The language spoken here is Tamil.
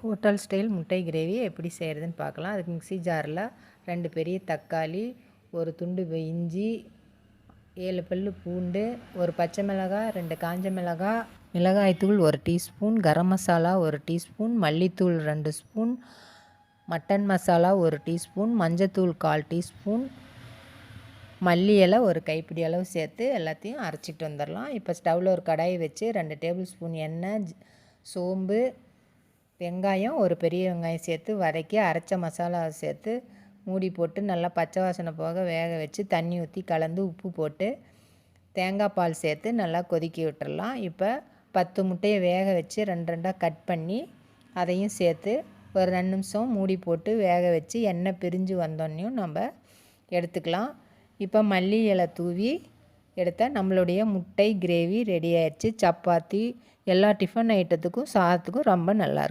ஹோட்டல் ஸ்டைல் முட்டை கிரேவி எப்படி செய்கிறதுன்னு பார்க்கலாம். அதுக்கு மிக்ஸி ஜாரில் ரெண்டு பெரிய தக்காளி ஒரு துண்டு இஞ்சி ஏழு பல் பூண்டு ஒரு பச்சை மிளகாய் ரெண்டு காஞ்ச மிளகாய் மிளகாய்த்தூள் ஒரு டீஸ்பூன் கரம் மசாலா ஒரு டீஸ்பூன் மல்லித்தூள் ரெண்டு ஸ்பூன் மட்டன் மசாலா ஒரு டீஸ்பூன் மஞ்சத்தூள் கால் டீஸ்பூன் மல்லி இலை ஒரு கைப்பிடி அளவு சேர்த்து எல்லாத்தையும் அரைச்சிட்டு வந்துடலாம். இப்போ ஸ்டவ்வில் ஒரு கடாயை வச்சு ரெண்டு டேபிள் ஸ்பூன் எண்ணெய் சோம்பு வெங்காயம் ஒரு பெரிய வெங்காயம் சேர்த்து வதக்கி அரைச்ச மசாலாவை சேர்த்து மூடி போட்டு நல்லா பச்சை வாசனை போக வேக வச்சு தண்ணி ஊற்றி கலந்து உப்பு போட்டு தேங்காய் பால் சேர்த்து நல்லா கொதிக்க விட்டுடலாம் இப்போ பத்து முட்டையை வேக வச்சு ரெண்டு ரெண்டாக கட் பண்ணி அதையும் சேர்த்து ஒரு ரெண்டு நிமிஷம் மூடி போட்டு வேக வச்சு எண்ணெய் பிரிஞ்சு வந்தோடனையும் நம்ம எடுத்துக்கலாம். இப்போ மல்லி இலை தூவி எடுத்தால் நம்மளுடைய முட்டை கிரேவி ரெடி ஆயிடுச்சு. சப்பாத்தி எல்லா டிஃபன் ஐட்டத்துக்கும் சாதத்துக்கும் ரொம்ப நல்லாயிருக்கும்